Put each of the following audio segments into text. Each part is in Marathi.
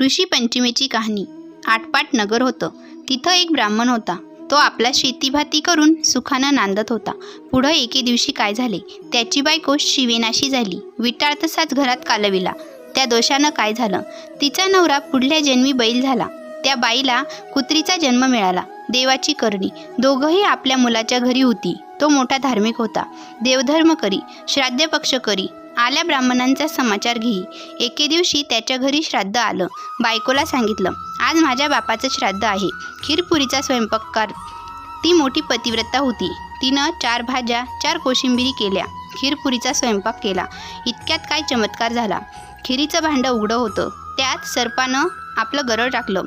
ऋषी पंचमीची कहाणी. आटपाट नगर होतं. तिथं एक ब्राह्मण होता. तो आपला शेतीभाती करून सुखानं नांदत होता. पुढं एके दिवशी काय झाले? त्याची बायको शिवेनाशी झाली. विटाळ तसाच घरात कालविला. त्या दोषानं काय झालं? तिचा नवरा पुढल्या जन्मी बैल झाला. त्या बाईला कुत्रीचा जन्म मिळाला. देवाची करणी. दोघंही आपल्या मुलाच्या घरी होती. तो मोठा धार्मिक होता. देवधर्म करी. श्राद्ध पक्ष करी. आल्या ब्राह्मणांचा समाचार घेई एके दिवशी त्याच्या घरी श्राद्ध आलं. बायकोला सांगितलं आज माझ्या बापाचं श्राद्ध आहे. खीरपुरीचा स्वयंपाक कर. ती मोठी पतिव्रता होती. तिनं चार भाज्या चार कोशिंबिरी केल्या. खीरपुरीचा स्वयंपाक केला. इतक्यात काय चमत्कार झाला. खिरीचं भांडं उघडं होतं. त्यात सर्पानं आपलं गरळ टाकलं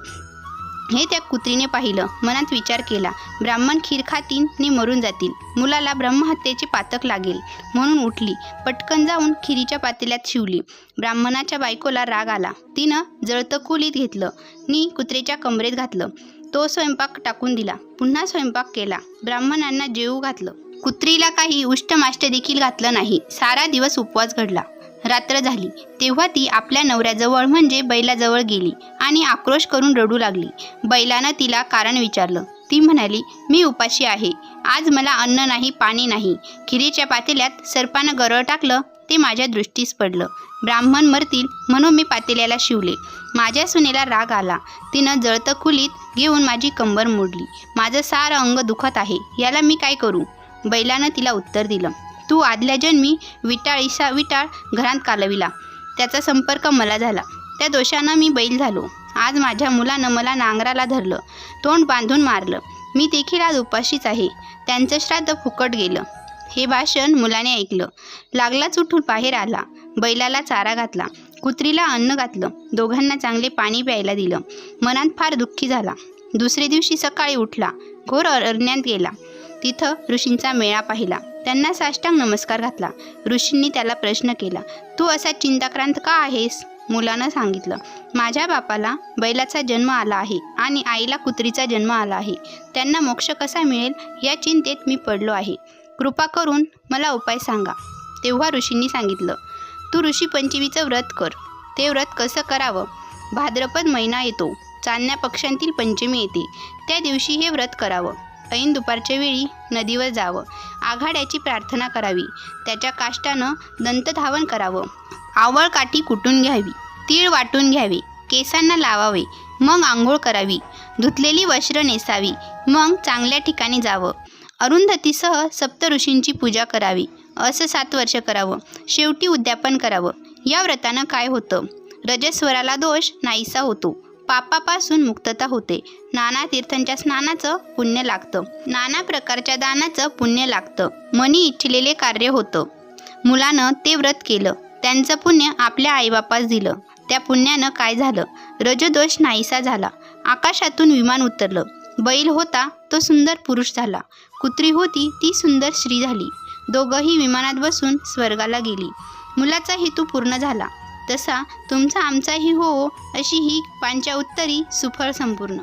हे त्या कुत्रीने पाहिलं. मनात विचार केला. ब्राह्मण खीर खातील नि मरून जातील. मुलाला ब्रह्महत्येचे पातक लागेल. म्हणून उठली. पटकन जाऊन खिरीच्या पातेल्यात शिवली. ब्राह्मणाच्या बायकोला राग आला. तिनं जळतं कुलीत घेतलं. नी कुत्रेच्या कमरेत घातलं. तो स्वयंपाक टाकून दिला. पुन्हा स्वयंपाक केला. ब्राह्मणांना जेवू घातलं. कुत्रीला काही उष्टमाष्ट देखील घातलं नाही. सारा दिवस उपवास घडला. रात्र झाली. तेव्हा ती आपल्या नवऱ्याजवळ म्हणजे बैलाजवळ गेली आणि आक्रोश करून रडू लागली. बैलानं तिला कारण विचारलं. ती म्हणाली मी उपाशी आहे. आज मला अन्न नाही पाणी नाही. खिरीच्या पातेल्यात सर्पानं गरळ टाकलं ते माझ्या दृष्टीस पडलं. ब्राह्मण मरतील म्हणून मी पातेल्याला शिवले. माझ्या सुनेला राग आला. तिनं जळतं खुलीत घेऊन माझी कंबर मोडली. माझं सारं अंग दुखत आहे. याला मी काय करू? बैलानं तिला उत्तर दिलं तू आदल्या जन्मी विटाळीसा विटाळ घरात कालविला. त्याचा संपर्क मला झाला. त्या दोषानं मी बैल झालो. आज माझ्या मुलानं मला नांगराला धरलं. तोंड बांधून मारलं. मी देखील आज उपाशीच आहे. त्यांचं श्राद्ध फुकट गेलं. हे भाषण मुलाने ऐकलं. लागलाच उठून बाहेर आला. बैलाला चारा घातला. कुत्रीला अन्न घातलं. दोघांना चांगले पाणी प्यायला दिलं. मनात फार दुःखी झाला. दुसरे दिवशी सकाळी उठला. घोर अरण्यात गेला. तिथं ऋषींचा मेळा पाहिला. त्यांना साष्टांग नमस्कार घातला. ऋषींनी त्याला प्रश्न केला तू असा चिंताक्रांत का आहेस? मुलानं सांगितलं माझ्या बापाला बैलाचा जन्म आला आहे आणि आईला कुत्रीचा जन्म आला आहे. त्यांना मोक्ष कसा मिळेल या चिंतेत मी पडलो आहे. कृपा करून मला उपाय सांगा. तेव्हा ऋषींनी सांगितलं तू ऋषी पंचमीचं व्रत कर. ते व्रत कसं करावं? भाद्रपद महिना येतो. चांदण्या पक्षांतील पंचमी येते. त्या दिवशी हे व्रत करावं. ऐन दुपारच्या वेळी नदीवर जावं. आघाड्याची प्रार्थना करावी. त्याच्या काष्टानं दंतधावन करावं. आवळ काठी कुटून घ्यावी. तीळ वाटून घ्यावे. केसांना लावावे. मग आंघोळ करावी. धुतलेली वस्त्र नेसावी. मग चांगल्या ठिकाणी जावं. अरुंधतीसह सप्तऋषींची पूजा करावी. असं सात वर्ष करावं. शेवटी उद्यापन करावं. या व्रतानं काय होतं? रजस्वराला दोष नाहीसा होतो. पापापासून मुक्तता होते. नाना तीर्थांच्या स्नानाचं पुण्य लागतं. नाना प्रकारच्या दानाचं पुण्य लागतं. मनी इच्छिलेले कार्य होतं. मुलानं ते व्रत केलं. त्यांचं पुण्य आपल्या आईबापास दिलं. त्या पुण्यानं काय झालं? रजदोष नाहीसा झाला. आकाशातून विमान उतरलं. बैल होता तो सुंदर पुरुष झाला. कुत्री होती ती सुंदर स्त्री झाली. दोघंही विमानात बसून स्वर्गाला गेली. मुलाचा हेतू पूर्ण झाला. तसा तुमचा आमचाही हो अशी ही पांच्या उत्तरी सुफळ संपूर्ण.